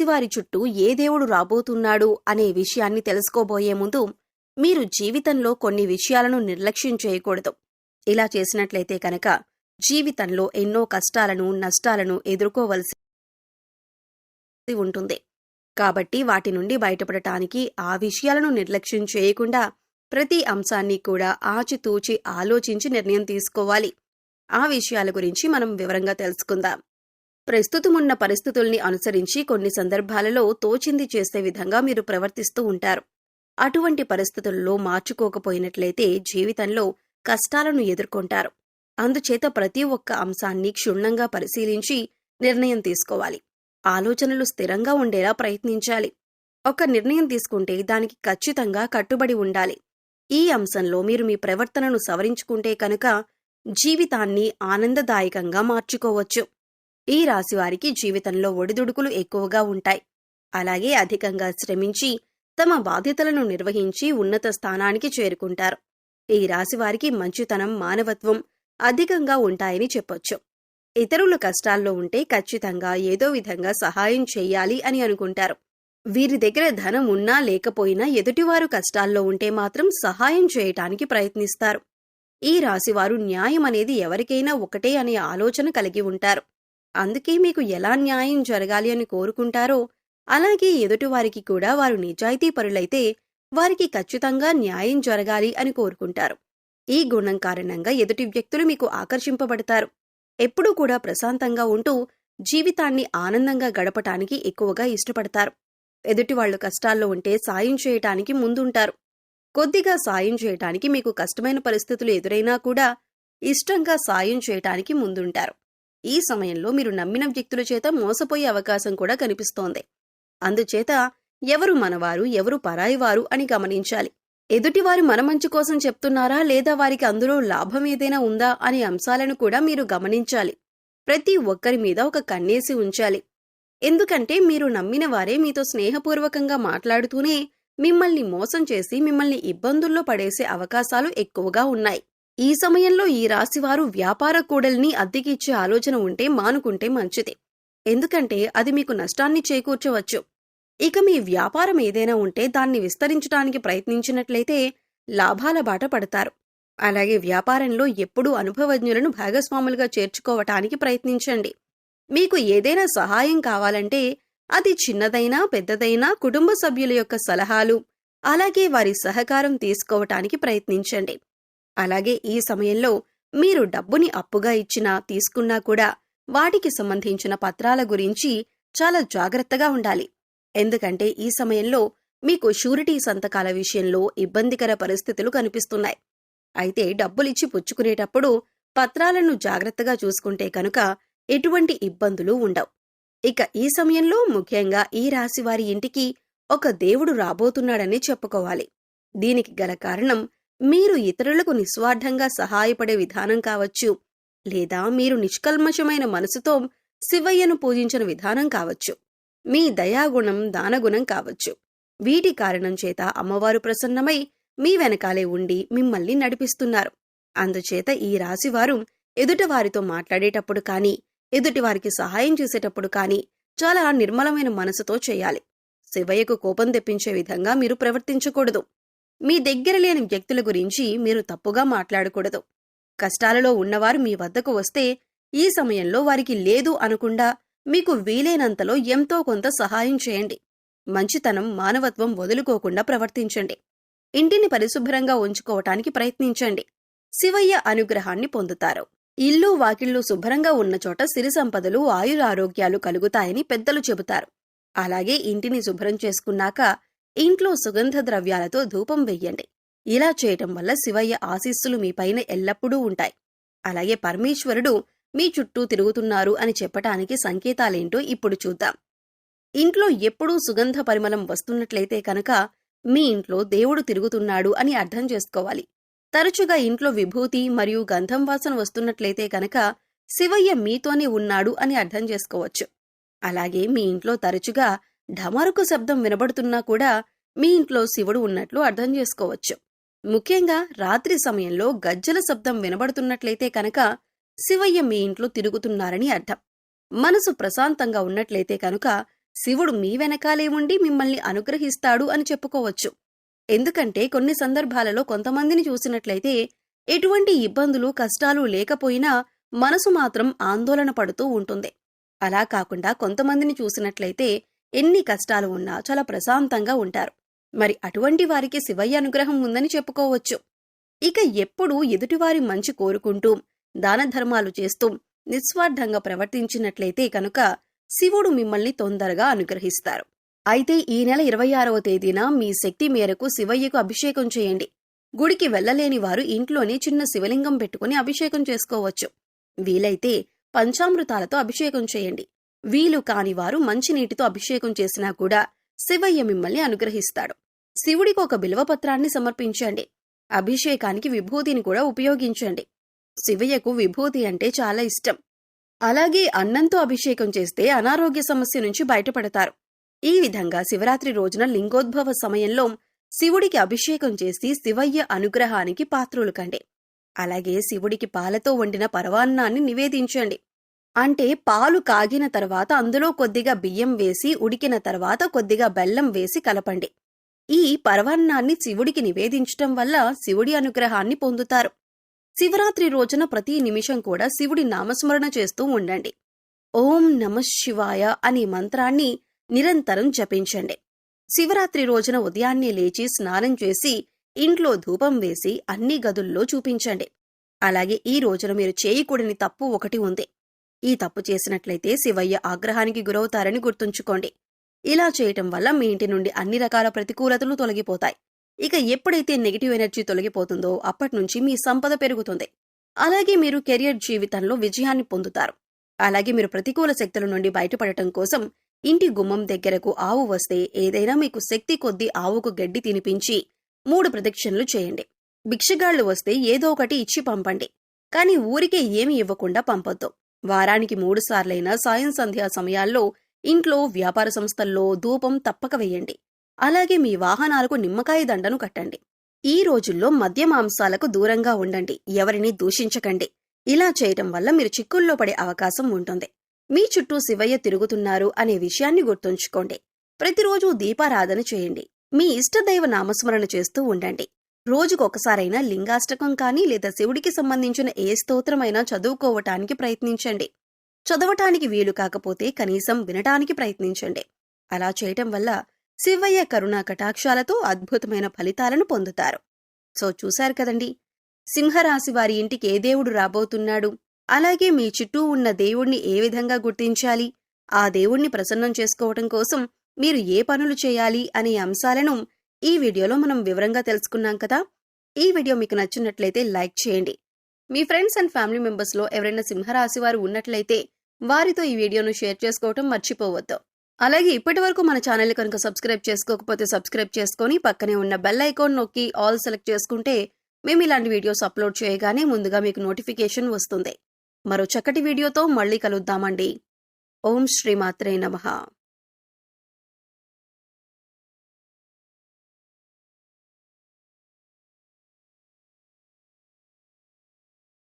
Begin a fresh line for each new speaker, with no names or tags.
రాశివారి చుట్టూ ఏ దేవుడు రాబోతున్నాడు అనే విషయాన్ని తెలుసుకోబోయే ముందు మీరు జీవితంలో కొన్ని విషయాలను నిర్లక్ష్యం చేయకూడదు. ఇలా చేసినట్లయితే కనుక జీవితంలో ఎన్నో కష్టాలను నష్టాలను ఎదుర్కోవలసి ఉంటుంది. కాబట్టి వాటి నుండి బయటపడటానికి ఆ విషయాలను నిర్లక్ష్యం చేయకుండా ప్రతి అంశాన్ని కూడా ఆచితూచి ఆలోచించి నిర్ణయం తీసుకోవాలి. ఆ విషయాల గురించి మనం వివరంగా తెలుసుకుందాం. ప్రస్తుతమున్న పరిస్థితుల్ని అనుసరించి కొన్ని సందర్భాలలో తోచింది చేసే విధంగా మీరు ప్రవర్తిస్తూ ఉంటారు. అటువంటి పరిస్థితుల్లో మార్చుకోకపోయినట్లయితే జీవితంలో కష్టాలను ఎదుర్కొంటారు. అందుచేత ప్రతి ఒక్క అంశాన్ని క్షుణ్ణంగా పరిశీలించి నిర్ణయం తీసుకోవాలి. ఆలోచనలు స్థిరంగా ఉండేలా ప్రయత్నించాలి. ఒక నిర్ణయం తీసుకుంటే దానికి ఖచ్చితంగా కట్టుబడి ఉండాలి. ఈ అంశంలో మీరు మీ ప్రవర్తనను సవరించుకుంటే కనుక జీవితాన్ని ఆనందదాయకంగా మార్చుకోవచ్చు. ఈ రాశివారికి జీవితంలో ఒడిదుడుకులు ఎక్కువగా ఉంటాయి. అలాగే అధికంగా శ్రమించి తమ బాధ్యతలను నిర్వహించి ఉన్నత స్థానానికి చేరుకుంటారు. ఈ రాశివారికి మంచితనం మానవత్వం అధికంగా ఉంటాయని చెప్పొచ్చు. ఇతరులు కష్టాల్లో ఉంటే ఖచ్చితంగా ఏదో విధంగా సహాయం చెయ్యాలి అని అనుకుంటారు. వీరి దగ్గర ధనం ఉన్నా లేకపోయినా ఎదుటివారు కష్టాల్లో ఉంటే మాత్రం సహాయం చేయటానికి ప్రయత్నిస్తారు. ఈ రాశివారు న్యాయం అనేది ఎవరికైనా ఒకటే అనే ఆలోచన కలిగి ఉంటారు. అందుకే మీకు ఎలా న్యాయం జరగాలి అని కోరుకుంటారో అలాగే ఎదుటివారికి కూడా వారు నిజాయితీ పరులైతే వారికి ఖచ్చితంగా న్యాయం జరగాలి అని కోరుకుంటారు. ఈ గుణం కారణంగా ఎదుటి వ్యక్తులు మీకు ఆకర్షింపబడతారు. ఎప్పుడూ కూడా ప్రశాంతంగా ఉంటూ జీవితాన్ని ఆనందంగా గడపటానికి ఎక్కువగా ఇష్టపడతారు. ఎదుటి వాళ్ళు కష్టాల్లో ఉంటే సాయం చేయటానికి ముందుంటారు. కొద్దిగా సాయం చేయటానికి మీకు కష్టమైన పరిస్థితులు ఎదురైనా కూడా ఇష్టంగా సాయం చేయటానికి ముందుంటారు. ఈ సమయంలో మీరు నమ్మిన వ్యక్తుల చేత మోసపోయే అవకాశం కూడా కనిపిస్తోంది. అందుచేత ఎవరు మనవారు ఎవరు పరాయివారు అని గమనించాలి. ఎదుటివారు మన మంచి కోసం చెప్తున్నారా లేదా వారికి అందులో లాభం ఏదైనా ఉందా అనే అంశాలను కూడా మీరు గమనించాలి. ప్రతి ఒక్కరి మీద ఒక కన్నేసి ఉంచాలి. ఎందుకంటే మీరు నమ్మిన వారే మీతో స్నేహపూర్వకంగా మాట్లాడుతూనే మిమ్మల్ని మోసం చేసి మిమ్మల్ని ఇబ్బందుల్లో పడేసే అవకాశాలు ఎక్కువగా ఉన్నాయి. ఈ సమయంలో ఈ రాశివారు వ్యాపార కూడల్ని అద్దెకిచ్చే ఆలోచన ఉంటే మానుకుంటే మంచిది. ఎందుకంటే అది మీకు నష్టాన్ని చేకూర్చవచ్చు. ఇక మీ వ్యాపారం ఏదైనా ఉంటే దాన్ని విస్తరించడానికి ప్రయత్నించినట్లయితే లాభాల బాట పడతారు. అలాగే వ్యాపారంలో ఎప్పుడూ అనుభవజ్ఞులను భాగస్వాములుగా చేర్చుకోవటానికి ప్రయత్నించండి. మీకు ఏదైనా సహాయం కావాలంటే అది చిన్నదైనా పెద్దదైనా కుటుంబ సభ్యుల యొక్క సలహాలు అలాగే వారి సహకారం తీసుకోవటానికి ప్రయత్నించండి. అలాగే ఈ సమయంలో మీరు డబ్బుని అప్పుగా ఇచ్చినా తీసుకున్నా కూడా వాటికి సంబంధించిన పత్రాల గురించి చాలా జాగ్రత్తగా ఉండాలి. ఎందుకంటే ఈ సమయంలో మీకు షూరిటీ సంతకాల విషయంలో ఇబ్బందికర పరిస్థితులు కనిపిస్తున్నాయి. అయితే డబ్బులిచ్చి పుచ్చుకునేటప్పుడు పత్రాలను జాగ్రత్తగా చూసుకుంటే కనుక ఎటువంటి ఇబ్బందులు ఉండవు. ఇక ఈ సమయంలో ముఖ్యంగా ఈ రాశి వారి ఇంటికి ఒక దేవుడు రాబోతున్నాడని చెప్పుకోవాలి. దీనికి గల కారణం మీరు ఇతరులకు నిస్వార్థంగా సహాయపడే విధానం కావచ్చు లేదా మీరు నిష్కల్మషమైన మనసుతో శివయ్యను పూజించిన విధానం కావచ్చు. మీ దయాగుణం దానగుణం కావచ్చు. వీటి కారణం చేత అమ్మవారు ప్రసన్నమై మీ వెనకాలే ఉండి మిమ్మల్ని నడిపిస్తున్నారు. అందుచేత ఈ రాశివారు ఎదుటవారితో మాట్లాడేటప్పుడు కానీ ఎదుటివారికి సహాయం చేసేటప్పుడు కానీ చాలా నిర్మలమైన మనసుతో చేయాలి. శివయ్యకు కోపం తెప్పించే విధంగా మీరు ప్రవర్తించకూడదు. మీ దగ్గర లేని వ్యక్తుల గురించి మీరు తప్పుగా మాట్లాడకూడదు. కష్టాలలో ఉన్నవారు మీ వద్దకు వస్తే ఈ సమయంలో వారికి లేదు అనకుండా మీకు వీలైనంతలో ఎంతో కొంత సహాయం చేయండి. మంచితనం మానవత్వం వదులుకోకుండా ప్రవర్తించండి. ఇంటిని పరిశుభ్రంగా ఉంచుకోవటానికి ప్రయత్నించండి. శివయ్య అనుగ్రహాన్ని పొందుతారు. ఇల్లు వాకిళ్ళు శుభ్రంగా ఉన్న చోట సిరి సంపదలు ఆయురారోగ్యాలు కలుగుతాయని పెద్దలు చెబుతారు. అలాగే ఇంటిని శుభ్రం చేసుకున్నాక ఇంట్లో సుగంధ ద్రవ్యాలతో ధూపం వెయ్యండి. ఇలా చేయటం వల్ల శివయ్య ఆశీస్సులు మీపైన ఎల్లప్పుడూ ఉంటాయి. అలాగే పరమేశ్వరుడు మీ చుట్టూ తిరుగుతున్నారు అని చెప్పటానికి సంకేతాలేంటో ఇప్పుడు చూద్దాం. ఇంట్లో ఎప్పుడూ సుగంధ పరిమళం వస్తున్నట్లయితే కనుక మీ ఇంట్లో దేవుడు తిరుగుతున్నాడు అని అర్థం చేసుకోవాలి. తరచుగా ఇంట్లో విభూతి మరియు గంధం వాసన వస్తున్నట్లయితే కనుక శివయ్య మీతోనే ఉన్నాడు అని అర్థం చేసుకోవచ్చు. అలాగే మీ ఇంట్లో తరచుగా ఢమరుకు శబ్దం వినబడుతున్నా కూడా మీ ఇంట్లో శివుడు ఉన్నట్లు అర్థం చేసుకోవచ్చు. ముఖ్యంగా రాత్రి సమయంలో గజ్జల శబ్దం వినబడుతున్నట్లయితే కనుక శివయ్య మీ ఇంట్లో తిరుగుతున్నారని అర్థం. మనసు ప్రశాంతంగా ఉన్నట్లయితే కనుక శివుడు మీ వెనకాలే ఉండి మిమ్మల్ని అనుగ్రహిస్తాడు అని చెప్పుకోవచ్చు. ఎందుకంటే కొన్ని సందర్భాలలో కొంతమందిని చూసినట్లయితే ఎటువంటి ఇబ్బందులు కష్టాలు లేకపోయినా మనసు మాత్రం ఆందోళన పడుతూ ఉంటుంది. అలా కాకుండా కొంతమందిని చూసినట్లయితే ఎన్ని కష్టాలు ఉన్నా చాలా ప్రశాంతంగా ఉంటారు. మరి అటువంటి వారికి శివయ్య అనుగ్రహం ఉందని చెప్పుకోవచ్చు. ఇక ఎప్పుడూ ఎదుటివారి మంచి కోరుకుంటూ దాన ధర్మాలు చేస్తూ నిస్వార్థంగా ప్రవర్తించినట్లయితే కనుక శివుడు మిమ్మల్ని తొందరగా అనుగ్రహిస్తారు. అయితే ఈ నెల ఇరవై ఆరవ తేదీన మీ శక్తి మేరకు శివయ్యకు అభిషేకం చేయండి. గుడికి వెళ్ళలేని వారు ఇంట్లోనే చిన్న శివలింగం పెట్టుకుని అభిషేకం చేసుకోవచ్చు. వీలైతే పంచామృతాలతో అభిషేకం చేయండి. వీలు కాని వారు మంచినీటితో అభిషేకం చేసినా కూడా శివయ్య మిమ్మల్ని అనుగ్రహిస్తాడు. శివుడికి ఒక బిల్వపత్రాన్ని సమర్పించండి. అభిషేకానికి విభూతిని కూడా ఉపయోగించండి. శివయ్యకు విభూతి అంటే చాలా ఇష్టం. అలాగే అన్నంతో అభిషేకం చేస్తే అనారోగ్య సమస్య నుంచి బయటపడతారు. ఈ విధంగా శివరాత్రి రోజున లింగోద్భవ సమయంలో శివుడికి అభిషేకం చేసి శివయ్య అనుగ్రహానికి పాత్రులు కండి. అలాగే శివుడికి పాలతో వండిన పరవాన్నాన్ని నివేదించండి. అంటే పాలు కాగిన తర్వాత అందులో కొద్దిగా బియ్యం వేసి ఉడికిన తర్వాత కొద్దిగా బెల్లం వేసి కలపండి. ఈ పరవాన్నాన్ని శివుడికి నివేదించటం వల్ల శివుడి అనుగ్రహాన్ని పొందుతారు. శివరాత్రి రోజున ప్రతి నిమిషం కూడా శివుడి నామస్మరణ చేస్తూ ఉండండి. ఓం నమ శివాయ అనే మంత్రాన్ని నిరంతరం జపించండి. శివరాత్రి రోజున ఉదయాన్నే లేచి స్నానం చేసి ఇంట్లో ధూపం వేసి అన్ని గదుల్లో చూపించండి. అలాగే ఈ రోజున మీరు చేయకూడని తప్పు ఒకటి ఉంది. ఈ తప్పు చేసినట్లయితే శివయ్య ఆగ్రహానికి గురవుతారని గుర్తుంచుకోండి. ఇలా చేయటం వల్ల మీ ఇంటి నుండి అన్ని రకాల ప్రతికూలతలు తొలగిపోతాయి. ఇక ఎప్పుడైతే నెగిటివ్ ఎనర్జీ తొలగిపోతుందో అప్పటి నుంచి మీ సంపద పెరుగుతుంది. అలాగే మీరు కెరియర్ జీవితంలో విజయాన్ని పొందుతారు. అలాగే మీరు ప్రతికూల శక్తుల నుండి బయటపడటం కోసం ఇంటి గుమ్మం దగ్గరకు ఆవు వస్తే ఏదైనా మీకు శక్తి కొద్దీ ఆవుకు గడ్డి తినిపించి మూడు ప్రదక్షిణలు చేయండి. భిక్షగాళ్ళు వస్తే ఏదో ఒకటి ఇచ్చి పంపండి. కానీ ఊరికే ఏమి ఇవ్వకుండా పంపొద్దు. వారానికి మూడుసార్లైన సాయం సంధ్యా సమయాల్లో ఇంట్లో వ్యాపార సంస్థల్లో ధూపం తప్పక వేయండి. అలాగే మీ వాహనాలకు నిమ్మకాయ దండను కట్టండి. ఈ రోజుల్లో మద్య మాంసాలకు దూరంగా ఉండండి. ఎవరిని దూషించకండి. ఇలా చేయటం వల్ల మీరు చిక్కుల్లో పడే అవకాశం ఉంటుంది. మీ చుట్టూ శివయ్య తిరుగుతున్నారు అనే విషయాన్ని గుర్తుంచుకోండి. ప్రతిరోజు దీపారాధన చేయండి. మీ ఇష్టదైవ నామస్మరణ చేస్తూ ఉండండి. రోజుకొకసారైనా లింగాష్టకం కానీ లేదా శివుడికి సంబంధించిన ఏ స్తోత్రమైనా చదువుకోవటానికి ప్రయత్నించండి. చదవటానికి వీలు కాకపోతే కనీసం వినటానికి ప్రయత్నించండి. అలా చేయటం వల్ల శివయ్య కరుణా కటాక్షాలతో అద్భుతమైన ఫలితాలను పొందుతారు. సో చూశారు కదండి! సింహరాశి వారి ఇంటికి ఏ దేవుడు రాబోతున్నాడు? అలాగే మీ చుట్టూ ఉన్న దేవుణ్ణి ఏ విధంగా గుర్తించాలి? ఆ దేవుణ్ణి ప్రసన్నం చేసుకోవటం కోసం మీరు ఏ పనులు చేయాలి అనే అంశాలను ఈ వీడియోలో మనం వివరంగా తెలుసుకున్నాం కదా. ఈ వీడియో మీకు నచ్చినట్లయితే లైక్ చేయండి. మీ ఫ్రెండ్స్ అండ్ ఫ్యామిలీ మెంబర్స్లో ఎవరైనా సింహరాశి వారు ఉన్నట్లయితే వారితో ఈ వీడియోను షేర్ చేసుకోవటం మర్చిపోవద్దు. అలాగే ఇప్పటి వరకు మన ఛానల్ కనుక సబ్స్క్రైబ్ చేసుకోకపోతే సబ్స్క్రైబ్ చేసుకొని పక్కనే ఉన్న బెల్ ఐకాన్ నొక్కి ఆల్ సెలెక్ట్ చేసుకుంటే మేము ఇలాంటి వీడియోస్ అప్లోడ్ చేయగానే ముందుగా మీకు నోటిఫికేషన్ వస్తుంది. మరో చక్కటి వీడియోతో మళ్ళీ కలుద్దామండి. ఓం శ్రీమాత్రే నమః.